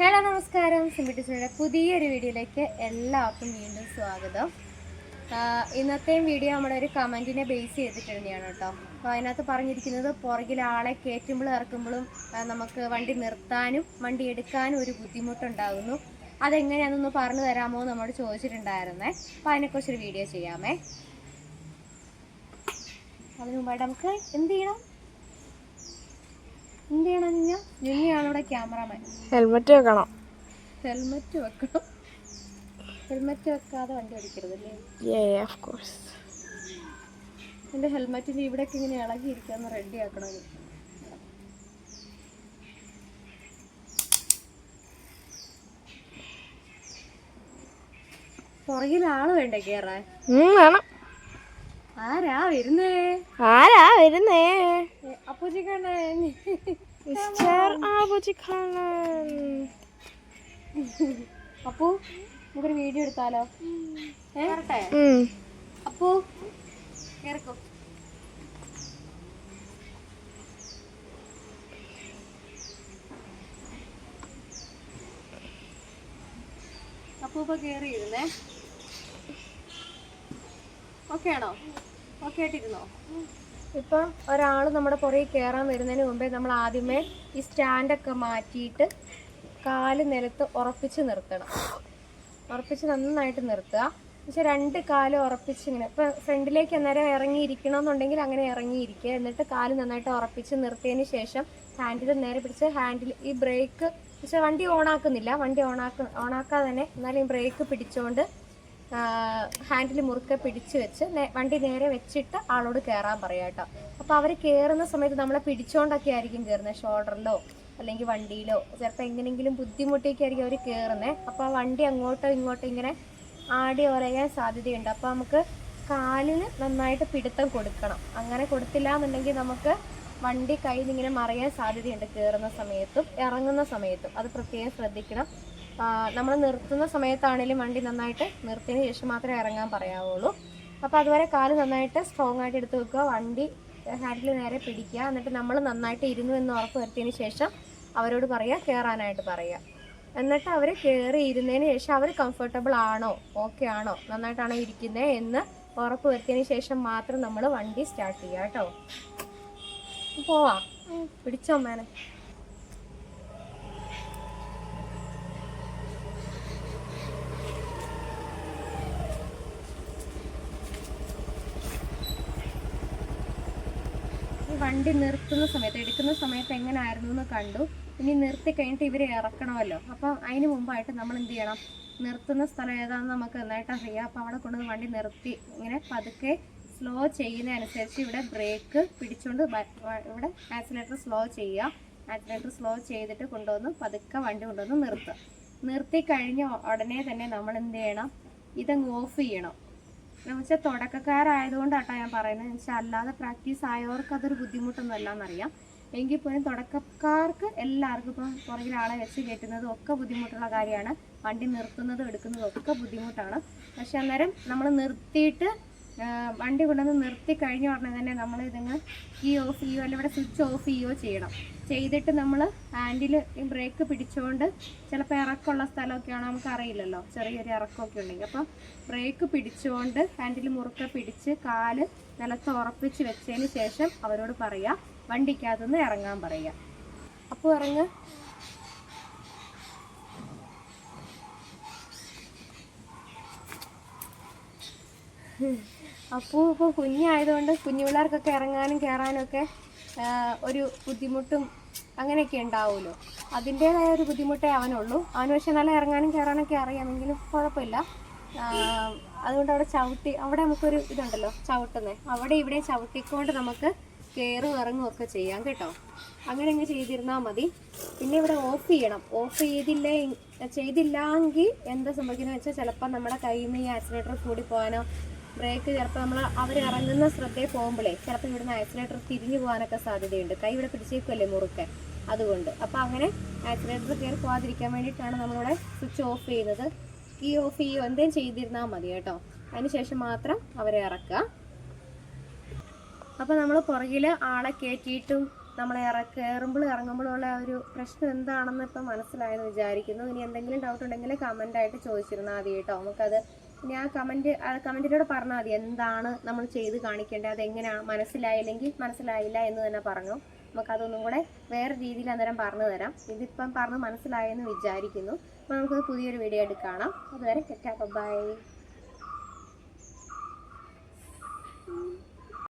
Hello നമസ്കാരം. സിംബിട്ടിസിയുടെ പുതിയൊരു വീഡിയോയിലേക്ക് എല്ലാവർക്കും വീണ്ടും സ്വാഗതം. ഇന്നത്തെയും വീഡിയോ നമ്മുടെ ഒരു കമന്റിനെ ബേസ് ചെയ്തിട്ട് തന്നെയാണ് കേട്ടോ. അപ്പോൾ അതിനകത്ത് പറഞ്ഞിരിക്കുന്നത് പുറകിൽ ആളെ കയറ്റുമ്പോഴും ഇറക്കുമ്പോഴും നമുക്ക് വണ്ടി നിർത്താനും വണ്ടി എടുക്കാനും ഒരു ബുദ്ധിമുട്ടുണ്ടാകുന്നു. അതെങ്ങനെയാണെന്നൊന്ന് പറഞ്ഞു തരാമോ എന്ന് നമ്മോട് ചോദിച്ചിട്ടുണ്ടായിരുന്നേ. അപ്പോൾ അതിനെക്കുറിച്ചൊരു വീഡിയോ ചെയ്യാമേ. അതിനുമ്പായിട്ട് നമുക്ക് എന്ത് ചെയ്യണം? എന്ത് ചെയ്യണം ഞാൻ ജിന്നിയാണ് ഇവിടെ ക്യാമറമാൻ. ഹെൽമെറ്റ് വെക്കണം. ഹെൽമെറ്റ് വെക്കണം. ഹെൽമെറ്റ് വെക്കാതെ വണ്ടി ഓടിക്കരുത് അല്ലേ യേ ഓഫ് കോഴ്സ് എന്റെ ഹെൽമെറ്റിന്റെ ഇവിടെയൊക്കെ ഇങ്ങനെ ഇളകിയിരിക്കാന്ന് റെഡി ആക്കണം. പുറകിൽ ആൾ വേണ്ടേ കേറാൻ? വേണം. ആരാ വരുന്നേ? ആരാ വരുന്നേ? അപ്പൂജിക്കണ്ണൻ മിസ്റ്റർ ആബുജിഖാനൻ അപ്പു നമുക്കൊരു വീഡിയോ എടുത്താലോ. അപ്പു കേറിക്കോ. അപ്പു ഇപ്പൊ കേറിയിരുന്നേ. ഓക്കെ ആണോ ഓക്കെ ആയിട്ടിരുന്നോ ഇപ്പം ഒരാൾ നമ്മുടെ പുറകെ കയറാൻ വരുന്നതിന് മുമ്പേ നമ്മൾ ആദ്യമേ ഈ സ്റ്റാൻഡൊക്കെ മാറ്റിയിട്ട് കാൽ നിലത്ത് ഉറപ്പിച്ച് നിർത്തണം. ഉറപ്പിച്ച് നന്നായിട്ട് നിർത്തുക. പക്ഷെ രണ്ട് കാൽ ഉറപ്പിച്ച് ഇങ്ങനെ ഇപ്പം ഫ്രണ്ടിലേക്ക് അന്നേരം ഇറങ്ങിയിരിക്കണമെന്നുണ്ടെങ്കിൽ അങ്ങനെ ഇറങ്ങിയിരിക്കുക. എന്നിട്ട് കാൽ നന്നായിട്ട് ഉറപ്പിച്ച് നിർത്തിയതിന് ശേഷം ഹാൻഡിൽ നേരെ പിടിച്ച് ഹാൻഡിൽ ഈ ബ്രേക്ക് പക്ഷെ വണ്ടി ഓണാക്കുന്നില്ല വണ്ടി ഓണാക്ക ഓണാക്കാതെ തന്നെ എന്നാലും ബ്രേക്ക് പിടിച്ചുകൊണ്ട് ഹാൻഡിൽ മുറുക്കെ പിടിച്ച് വെച്ച് വണ്ടി നേരെ വെച്ചിട്ട് ആളോട് കയറാൻ പറയാം കേട്ടോ. അപ്പോൾ അവർ കയറുന്ന സമയത്ത് നമ്മളെ പിടിച്ചോണ്ടൊക്കെ ആയിരിക്കും കയറുന്നത് ഷോൾഡറിലോ അല്ലെങ്കിൽ വണ്ടിയിലോ. ചിലപ്പോൾ എങ്ങനെയെങ്കിലും ബുദ്ധിമുട്ടിയൊക്കെ ആയിരിക്കും അവർ കയറുന്നത് അപ്പോൾ ആ വണ്ടി അങ്ങോട്ടോ ഇങ്ങോട്ടോ ഇങ്ങനെ ആടി ഉറയാൻ സാധ്യതയുണ്ട്. അപ്പോൾ നമുക്ക് കാലിന് നന്നായിട്ട് പിടുത്തം കൊടുക്കണം. അങ്ങനെ കൊടുത്തില്ല എന്നുണ്ടെങ്കിൽ നമുക്ക് വണ്ടി കയ്യിൽ ഇങ്ങനെ മറിയാൻ സാധ്യതയുണ്ട് കയറുന്ന സമയത്തും ഇറങ്ങുന്ന സമയത്തും. അത് പ്രത്യേകം ശ്രദ്ധിക്കണം. നമ്മൾ നിർത്തുന്ന സമയത്താണെങ്കിലും വണ്ടി നന്നായിട്ട് നിർത്തിയതിന് ശേഷം മാത്രമേ ഇറങ്ങാൻ പറയാവുള്ളൂ. അപ്പോൾ അതുവരെ കാൽ നന്നായിട്ട് സ്ട്രോങ് ആയിട്ട് എടുത്ത് വെക്കുക. വണ്ടി ഹാൻഡിൽ നേരെ പിടിക്കുക. എന്നിട്ട് നമ്മൾ നന്നായിട്ട് ഇരുന്നു എന്ന് ഉറപ്പ് വരുത്തിയതിന് ശേഷം അവരോട് പറയുക കയറാനായിട്ട് പറയുക എന്നിട്ട് അവർ കയറി ഇരുന്നതിന് ശേഷം അവർ കംഫർട്ടബിൾ ആണോ ഓക്കെ ആണോ നന്നായിട്ടാണോ ഇരിക്കുന്നത് എന്ന് ഉറപ്പ് വരുത്തിയതിന് ശേഷം മാത്രം നമ്മൾ വണ്ടി സ്റ്റാർട്ട് ചെയ്യുക കേട്ടോ. പോവാ. പിടിച്ചോ മേനെ വണ്ടി നിർത്തുന്ന സമയത്ത് എടുക്കുന്ന സമയത്ത് എങ്ങനെയായിരുന്നു എന്ന് കണ്ടു. ഇനി നിർത്തി കഴിഞ്ഞിട്ട് ഇവരെ ഇറക്കണമല്ലോ. അപ്പം അതിന് മുമ്പായിട്ട് നമ്മൾ എന്ത് ചെയ്യണം? നിർത്തുന്ന സ്ഥലം ഏതാണെന്ന് നമുക്ക് നന്നായിട്ട് അറിയാം. അപ്പോൾ അവിടെ കൊണ്ടുവന്ന് വണ്ടി നിർത്തി ഇങ്ങനെ പതുക്കെ സ്ലോ ചെയ്യുന്നതനുസരിച്ച് ഇവിടെ ബ്രേക്ക് പിടിച്ചുകൊണ്ട് ഇവിടെ ആക്സിലേറ്റർ സ്ലോ ചെയ്യുക. ആക്സിലേറ്റർ സ്ലോ ചെയ്തിട്ട് കൊണ്ടുവന്ന് പതുക്കെ വണ്ടി കൊണ്ടുവന്ന് നിർത്തുക. നിർത്തി കഴിഞ്ഞ ഉടനെ തന്നെ നമ്മൾ എന്ത് ചെയ്യണം? ഇതങ്ങ് ഓഫ് ചെയ്യണം. എന്ന് വെച്ചാൽ തുടക്കക്കാരായതുകൊണ്ടാട്ടോ ഞാൻ പറയുന്നത് എന്ന് വെച്ചാൽ അല്ലാതെ പ്രാക്ടീസ് ആയവർക്ക് അതൊരു ബുദ്ധിമുട്ടൊന്നും അല്ലാന്നറിയാം എങ്കിൽ പോലും തുടക്കക്കാർക്ക് എല്ലാവർക്കും ഇപ്പം പുറകിൽ ആളെ വെച്ച് കയറ്റുന്നതും ഒക്കെ ബുദ്ധിമുട്ടുള്ള കാര്യമാണ്. വണ്ടി നിർത്തുന്നതും എടുക്കുന്നതും ഒക്കെ ബുദ്ധിമുട്ടാണ്. പക്ഷെ അന്നേരം നമ്മൾ നിർത്തിയിട്ട് വണ്ടി കൊണ്ടുവന്ന് നിർത്തി കഴിഞ്ഞ ഉടനെ തന്നെ നമ്മൾ ഇതിങ്ങ് കീ ഓഫ് ചെയ്യുകയോ അല്ലെങ്കിൽ ഇവിടെ സ്വിച്ച് ഓഫ് ചെയ്യുകയോ ചെയ്യണം. ചെയ്തിട്ട് നമ്മൾ ഹാൻഡിൽ ബ്രേക്ക് പിടിച്ചുകൊണ്ട് ചിലപ്പോൾ ഇറക്കമുള്ള സ്ഥലമൊക്കെയാണ് നമുക്ക് അറിയില്ലല്ലോ ചെറിയൊരു ഇറക്കമൊക്കെ ഉണ്ടെങ്കിൽ. അപ്പോൾ ബ്രേക്ക് പിടിച്ചുകൊണ്ട് ഹാൻഡിൽ മുറുക്കെ പിടിച്ച് കാൽ നിലത്ത് ഉറപ്പിച്ച് വെച്ചതിന് ശേഷം അവരോട് പറയുക വണ്ടിക്കകത്തുനിന്ന് ഇറങ്ങാൻ പറയുക അപ്പോൾ ഇറങ്ങ്. അപ്പോൾ ഇപ്പോൾ കുഞ്ഞായതുകൊണ്ട് കുഞ്ഞു പിള്ളേർക്കൊക്കെ ഇറങ്ങാനും കയറാനും ഒക്കെ ഒരു ബുദ്ധിമുട്ടും അങ്ങനെയൊക്കെ ഉണ്ടാവുമല്ലോ. അതിന്റേതായ ഒരു ബുദ്ധിമുട്ടേ അവനുള്ളൂ. അവന് പക്ഷേ നല്ല ഇറങ്ങാനും കയറാനൊക്കെ അറിയാമെങ്കിലും കുഴപ്പമില്ല. അതുകൊണ്ട് അവിടെ ചവിട്ടി അവിടെ നമുക്കൊരു ഇതുണ്ടല്ലോ ചവിട്ടുന്നത് അവിടെ ഇവിടെ ചവിട്ടിക്കൊണ്ട് നമുക്ക് കയറും ഇറങ്ങും ഒക്കെ ചെയ്യാം കേട്ടോ. അങ്ങനെ അങ്ങ് ചെയ്തിരുന്നാൽ മതി. പിന്നെ ഇവിടെ ഓഫ് ചെയ്യണം. ഓഫ് ചെയ്തില്ലേ ചെയ്തില്ലെങ്കിൽ എന്താ സംഭവിക്കുന്നത് വെച്ചാൽ ചിലപ്പോൾ നമ്മുടെ കയ്യിൽ നിന്ന് ഈ ആക്സിലേറ്റർ കൂടി പോകാനോ ബ്രേക്ക് ചിലപ്പോൾ നമ്മൾ അവർ ഇറങ്ങുന്ന ശ്രദ്ധയിൽ പോകുമ്പോഴേ ചിലപ്പോൾ ഇവിടുന്ന് ആക്സിലേറ്റർ തിരിഞ്ഞു പോകാനൊക്കെ സാധ്യതയുണ്ട്. കൈ ഇവിടെ പിടിച്ചേക്കുമല്ലേ മുറുക്കെ? അതുകൊണ്ട്. അപ്പോൾ അങ്ങനെ ആക്സിലേറ്റർ കയറി പോകാതിരിക്കാൻ വേണ്ടിയിട്ടാണ് നമ്മളിവിടെ സ്വിച്ച് ഓഫ് ചെയ്യുന്നത്. കീ ഓഫ് ചെയ്യുകയോ എന്തെങ്കിലും ചെയ്തിരുന്നാൽ മതി കേട്ടോ. അതിനുശേഷം മാത്രം അവരെ ഇറക്കുക. അപ്പോൾ നമ്മൾ പുറകിൽ ആളെ കയറ്റിയിട്ടും നമ്മൾ ഇറ കയറുമ്പോൾ ഇറങ്ങുമ്പോഴുള്ള ഒരു പ്രശ്നം എന്താണെന്ന് ഇപ്പം മനസ്സിലായെന്ന് വിചാരിക്കുന്നു. ഇനി എന്തെങ്കിലും ഡൗട്ട് ഉണ്ടെങ്കിൽ കമന്റായിട്ട് ചോദിച്ചിരുന്നാൽ മതി കേട്ടോ. നമുക്കത് ഇനി ആ കമന്റ് ആ പറഞ്ഞാൽ മതി. എന്താണ് നമ്മൾ ചെയ്ത് കാണിക്കേണ്ടത്? അതെങ്ങനെയാണ് മനസ്സിലായില്ലെങ്കിൽ മനസ്സിലായില്ല എന്ന് തന്നെ പറഞ്ഞു. നമുക്കതൊന്നും കൂടെ വേറെ രീതിയിൽ അന്നേരം പറഞ്ഞു തരാം. ഇതിപ്പം പറഞ്ഞ് മനസ്സിലായെന്ന് വിചാരിക്കുന്നു. അപ്പോൾ നമുക്ക് പുതിയൊരു വീഡിയോ ആയിട്ട് കാണാം. അതുവരെ ബൈ